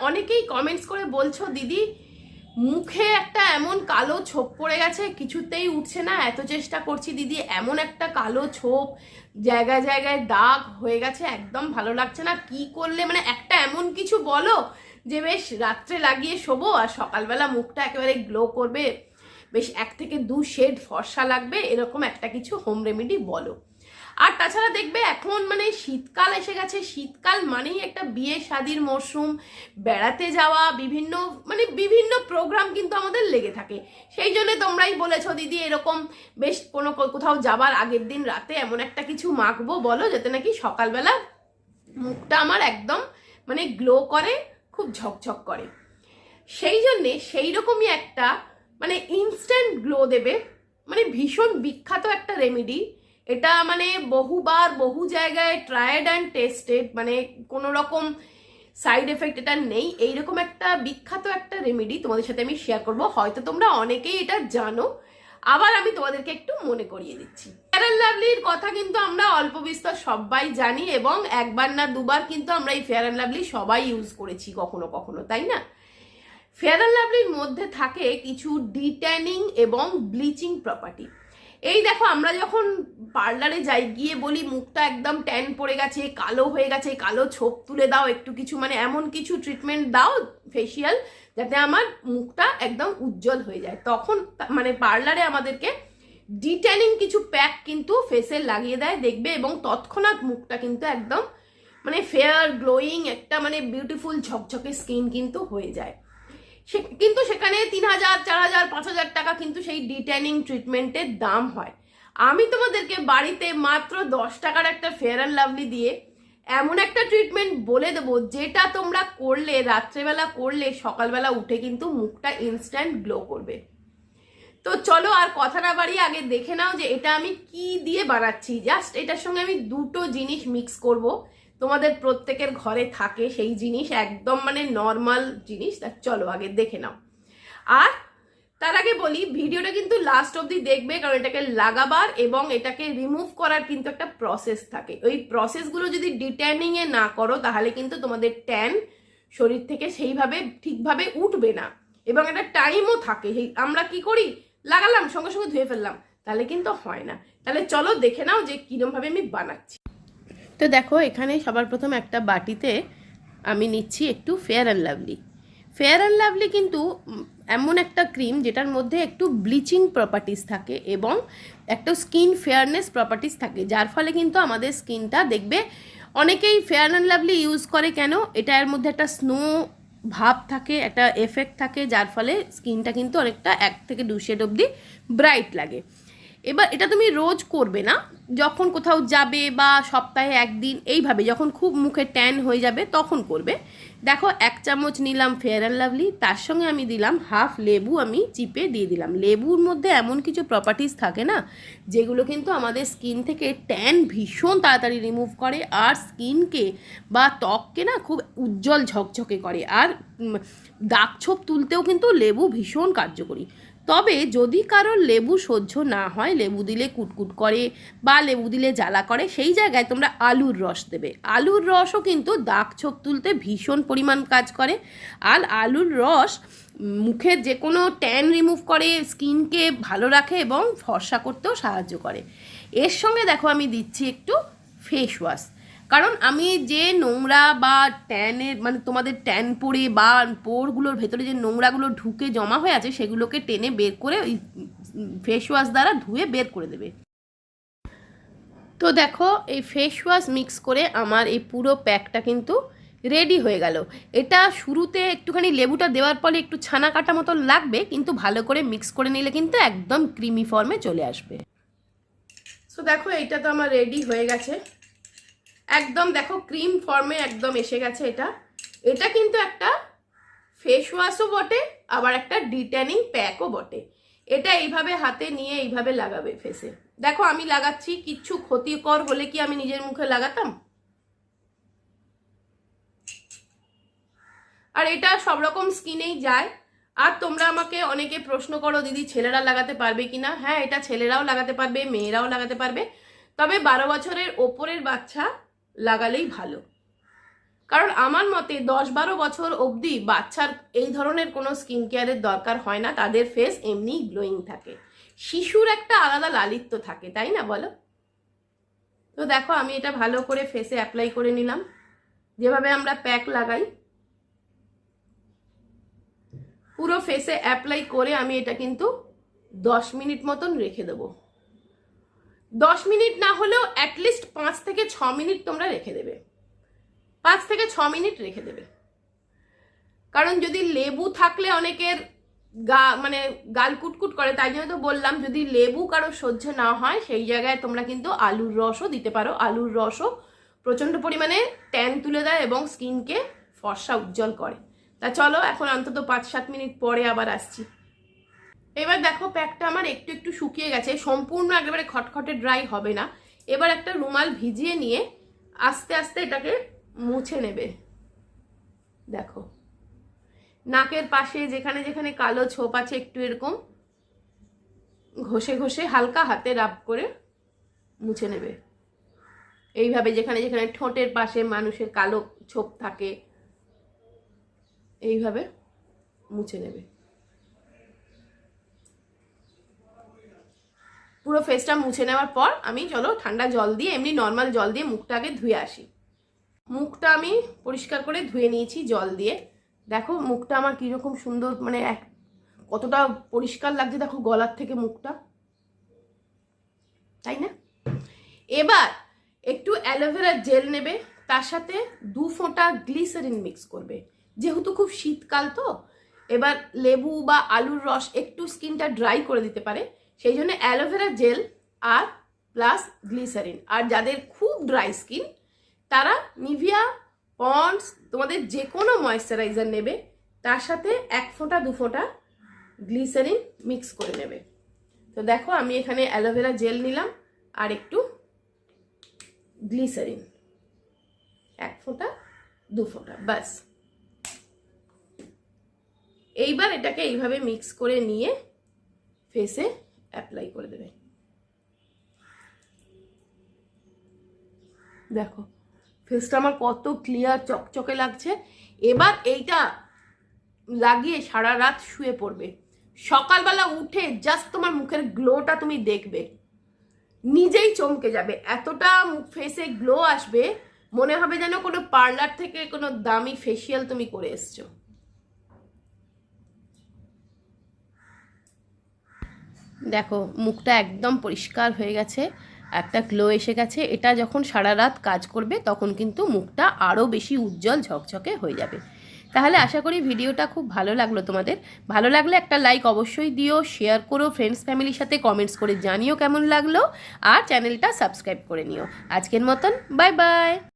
অনেকেই কমেন্টস করে বলছো, দিদি, মুখে একটা এমন কালো ছোপ পড়ে গেছে, কিছুতেই উঠছে না। এত চেষ্টা করছি দিদি, এমন একটা কালো ছোপ, জায়গায় জায়গায় দাগ হয়ে গেছে, একদম ভালো লাগছে না। কি করলে? মানে একটা এমন কিছু বলো যে, বেশ, রাত্রে লাগিয়ে শোবো আর সকালবেলা মুখটা একেবারে গ্লো করবে। বেশ, এক থেকে দু শেড ফর্সা লাগবে। এরকম একটা কিছু হোম রেমেডি বলো। আর তাছাড়া দেখবে এখন মানে শীতকাল এসে গেছে, শীতকাল মানেই একটা বিয়ে শাদির মরশুম বেড়াতে যাওয়া, বিভিন্ন মানে বিভিন্ন প্রোগ্রাম কিন্তু আমাদের লেগে থাকে। সেই জন্য তোমরাই বলেছ, দিদি, এরকম বেশ কোনো কোথাও যাবার আগের দিন রাতে এমন একটা কিছু মাখবো, বলো, যাতে নাকি সকালবেলা মুখটা আমার একদম মানে গ্লো করে, খুব ঝকঝক করে। সেই জন্যে সেই রকমই একটা মানে ইনস্ট্যান্ট গ্লো দেবে মানে ভীষণ বিখ্যাত একটা রেমেডি এটা মানে বহুবার, বহু জায়গায় ট্রায়েড অ্যান্ড টেস্টেড মানে কোনো রকম সাইড এফেক্ট এটা নেই। এইরকম একটা বিখ্যাত একটা রেমেডি তোমাদের সাথে আমি শেয়ার করব। হয়তো তোমরা অনেকেই এটা জানো। আবার আমি তোমাদেরকে একটু মনে করিয়ে দিচ্ছি। ফেয়ার লাভলির কথা কিন্তু আমরা অল্প বিস্তর সবাই জানি এবং একবার না দুবার কিন্তু আমরা এই ফেয়ার লাভলি সবাই ইউজ করেছি কখনো কখনো, তাই না? ফেয়ার অ্যান্ড লাভলির মধ্যে থাকে কিছু ডিট্যানিং এবং ব্লিচিং প্রপার্টি এই দেখো, আমরা যখন পার্লারে যাই, গিয়ে বলি মুখটা একদম ট্যান পড়ে গেছে, কালো হয়ে গেছে, কালো ছোপ তুলে দাও, একটু কিছু মানে এমন কিছু ট্রিটমেন্ট দাও ফেসিয়াল যাতে আমার মুখটা একদম উজ্জ্বল হয়ে যায়। তখন মানে পার্লারে আমাদেরকে ডিট্যানিং কিছু প্যাক কিন্তু ফেসে লাগিয়ে দেয়, দেখবে, এবং তৎক্ষণাৎ মুখটা কিন্তু একদম মানে ফেয়ার গ্লোয়িং একটা মানে বিউটিফুল ঝকঝকে স্কিন কিন্তু হয়ে যায়। কিন্তু সেখানে তিন হাজার, চার হাজার, পাঁচ হাজার টাকা কিন্তু সেই ডিটেনিং ট্রিটমেন্টের দাম হয়। আমি তোমাদেরকে বাড়িতে মাত্র দশ টাকার একটা ফেয়ার অ্যান্ড লাভলি দিয়ে এমন একটা ট্রিটমেন্ট বলে দেবো, যেটা তোমরা করলে, রাত্রেবেলা করলে, সকালবেলা উঠে কিন্তু মুখটা ইনস্ট্যান্ট গ্লো করবে। তো চলো আর কথা না বাড়িয়ে আগে দেখে নাও যে এটা আমি কি দিয়ে বানাচ্ছি। জাস্ট এটার সঙ্গে আমি দুটো জিনিস মিক্স করব। তোমাদের প্রত্যেকের ঘরে থাকে সেই জিনিস, একদম মানে নর্মাল জিনিস। তা চলো আগে দেখে নাও। আর তার আগে বলি, ভিডিওটা কিন্তু লাস্ট অবধি দেখবে, কারণ এটাকে লাগাবার এবং এটাকে রিমুভ করার কিন্তু একটা প্রসেস থাকে। ওই প্রসেসগুলো যদি ডিট্যানিং এ না করো, তাহলে কিন্তু তোমাদের ট্যান শরীর থেকে সেইভাবে ঠিকভাবে উঠবে না। এবং একটা টাইমও থাকে। আমরা কি করি? লাগালাম, সঙ্গে সঙ্গে ধুয়ে ফেললাম। তাহলে কিন্তু হয় না। তাহলে চলো দেখে নাও যে কিরমভাবে আমি বানাচ্ছি। তো দেখো, এখানে সবার প্রথম একটা বাটিতে আমি নিচ্ছি একটু Fair and Lovely Fair and Lovely কিন্তু এমন একটা ক্রিম যেটার মধ্যে একটু ব্লিচিং প্রপার্টিস থাকে এবং একটা স্কিন ফেয়ারনেস প্রপার্টিস থাকে, যার ফলে কিন্তু আমাদের স্কিনটা দেখবে অনেকেই ফেয়ার অ্যান্ড লাভলি ইউজ করে কেন? এটা এর মধ্যে একটা স্নো ভাব থাকে, একটা এফেক্ট থাকে, যার ফলে স্কিনটা কিন্তু অনেকটা এক থেকে দু শেড অবধি ব্রাইট লাগে। এবার এটা তুমি রোজ করবে না। যখন কোথাও যাবে বা সপ্তাহে একদিন এইভাবে যখন খুব মুখে ট্যান হয়ে যাবে তখন করবে। দেখো এক চামচ নিলাম ফেয়ার অ্যান্ড লাভলি তার সঙ্গে আমি দিলাম হাফ লেবু আমি চিপে দিয়ে দিলাম। লেবুর মধ্যে এমন কিছু প্রপার্টিস থাকে না, যেগুলো কিন্তু আমাদের স্কিন থেকে ট্যান ভীষণ তাড়াতাড়ি রিমুভ করে আর স্কিনকে বা ত্বককে না খুব উজ্জ্বল ঝকঝকে করে। আর দাগ ছোপ তুলতেও কিন্তু লেবু ভীষণ কার্যকরী। তবে যদি কারোর লেবু সহ্য না হয়, লেবু দিলে কুটকুট করে বা লেবু দিলে জ্বালা করে, সেই জায়গায় তোমরা আলুর রস দেবে। আলুর রসও কিন্তু দাগ ছোপ তুলতে ভীষণ পরিমাণ কাজ করে। আর আলুর রস মুখের যে কোনো ট্যান রিমুভ করে, স্কিনকে ভালো রাখে এবং ফর্সা করতেও সাহায্য করে। এর সঙ্গে দেখো আমি দিচ্ছি একটু ফেস ওয়াশ। কারণ আমি যে নোংরা বা ট্যানের মানে তোমাদের ট্যান পরে বা পোরগুলোর ভেতরে যে নোংরাগুলো ঢুকে জমা হয়ে আছে, সেগুলোকে টেনে বের করে ওই ফেস ওয়াশ দ্বারা ধুয়ে বের করে দেবে। তো দেখো, এই ফেস ওয়াশ মিক্স করে আমার এই পুরো প্যাকটা কিন্তু রেডি হয়ে গেল। এটা শুরুতে একটুখানি লেবুটা দেওয়ার পরে একটু ছানা কাটা মতো লাগবে, কিন্তু ভালো করে মিক্স করে নিলে কিন্তু একদম ক্রিমি ফর্মে চলে আসবে। সো দেখো, এইটা তো আমার রেডি হয়ে গেছে। একদম দেখো ক্রিম ফর্মে একদম এসে গেছে এটা। এটা কিন্তু একটা ফেস ওয়াশও বটে, আবার একটা ডিট্যানিং প্যাকও বটে। এটা এইভাবে হাতে নিয়ে এইভাবে লাগাবে ফেসে দেখো আমি লাগাচ্ছি, কিচ্ছু ক্ষতিকর হলে কি আমি নিজের মুখে লাগাতাম? আর এটা সব রকম স্কিনেই যায়। আর তোমরা আমাকে অনেকে প্রশ্ন করো, দিদি, ছেলেরা লাগাতে পারবে কিনা হ্যাঁ এটা ছেলেরাও লাগাতে পারবে, মেয়েরাও লাগাতে পারবে। তবে বারো বছরের ওপরের বাচ্চা লাগালেই ভালো। কারণ আমার মতে দশ বারো বছর অবধি বাচ্চার এই ধরনের কোনো স্কিন কেয়ারের দরকার হয় না, তাদের ফেস এমনি গ্লোয়িং থাকে। শিশুর একটা আলাদা লালিত্য থাকে, তাই না বলো? তো দেখো, আমি এটা ভালো করে ফেসে অ্যাপ্লাই করে নিলাম। যেভাবে আমরা প্যাক লাগাই, পুরো ফেসে অ্যাপ্লাই করে আমি এটা কিন্তু দশ মিনিট মতন রেখে দেবো। দশ মিনিট না হলেও অ্যাটলিস্ট পাঁচ থেকে ছ মিনিট তোমরা রেখে দেবে। পাঁচ থেকে ছ মিনিট রেখে দেবে। কারণ যদি লেবু থাকলে অনেকের গা মানে গাল কুটকুট করে, তাই জন্য তো বললাম, যদি লেবু কারও সহ্য না হয়, সেই জায়গায় তোমরা কিন্তু আলুর রসও দিতে পারো। আলুর রসও প্রচণ্ড পরিমাণে ট্যান তুলে দেয় এবং স্কিনকে ফর্সা উজ্জ্বল করে। তা চলো, এখন অন্তত পাঁচ সাত মিনিট পরে আবার আসছি। এবার দেখো প্যাকটা আমার একটু একটু শুকিয়ে গেছে, সম্পূর্ণ একেবারে খটখটে ড্রাই হবে না। এবার একটা রুমাল ভিজিয়ে নিয়ে আস্তে আস্তে এটাকে মুছে নেবে। দেখো। নাকের পাশে যেখানে যেখানে কালো ছোপ আছে একটু এরকম ঘষে ঘষে হালকা হাতে রাব করে মুছে নেবে। এইভাবে যেখানে যেখানে ঠোঁটের পাশে মানুষের কালো ছোপ থাকে, এইভাবে মুছে নেবে। পুরো ফেসটা মুছে নেওয়ার পর আমি, চলো, ঠান্ডা জল দিয়ে, এমনি নর্মাল জল দিয়ে মুখটাকে ধুয়ে আসি। মুখটা আমি পরিষ্কার করে ধুয়ে নিয়েছি জল দিয়ে। দেখো, মুখটা আমার কীরকম সুন্দর মানে এক, কতটা পরিষ্কার লাগছে, দেখো, গলার থেকে মুখটা। তাই না? এবার একটু অ্যালোভেরা জেল নেবে, তার সাথে দু ফোঁটা গ্লিসারিন মিক্স করবে। যেহেতু খুব শীতকাল তো, এবার লেবু বা আলুর রস একটু স্কিনটা ড্রাই করে দিতে পারে। সেই জন্য অ্যালোভেরা জেল আর প্লাস গ্লিসারিন। আর যাদের খুব ড্রাই স্কিন, তারা নিভিয়া, পন্ডস, তোমাদের যে কোনো ময়েশ্চারাইজার নেবে, তার সাথে এক ফোঁটা, দু ফোঁটা গ্লিসারিন মিক্স করে নেবে। তো দেখো, আমি এখানে অ্যালোভেরা জেল নিলাম আর একটু গ্লিসারিন। এক ফোঁটা, দু ফোঁটা, ব্যাস। এইবার এটাকে এইভাবে মিক্স করে নিয়ে ফেসে অ্যাপ্লাই করে দেবে। দেখো ফেসটা আমার কত ক্লিয়ার চকচকে লাগছে। এবার এইটা লাগিয়ে সারা রাত শুয়ে পড়বে। সকালবেলা উঠে জাস্ট তোমার মুখের গ্লোটা তুমি দেখবে। নিজেই চমকে যাবে। এতটা ফেসে গ্লো আসবে, মনে হবে যেন কোনো পার্লার থেকে কোনো দামি ফেসিয়াল তুমি করে এসছো। দেখো, মুখটা একদম পরিষ্কার হয়ে গেছে, একটা গ্লো এসে গেছে। এটা যখন সারা রাত কাজ করবে, তখন কিন্তু মুখটা আরও বেশি উজ্জ্বল ঝকঝকে হয়ে যাবে। তাহলে আশা করি ভিডিওটা খুব ভালো লাগল তোমাদের। ভালো লাগলে একটা লাইক অবশ্যই দিও শেয়ার করো ফ্রেন্ডস ফ্যামিলির সাথে কমেন্টস করে জানিও কেমন লাগল, আর চ্যানেলটা সাবস্ক্রাইব করে নিও। আজকের মতন বাই বাই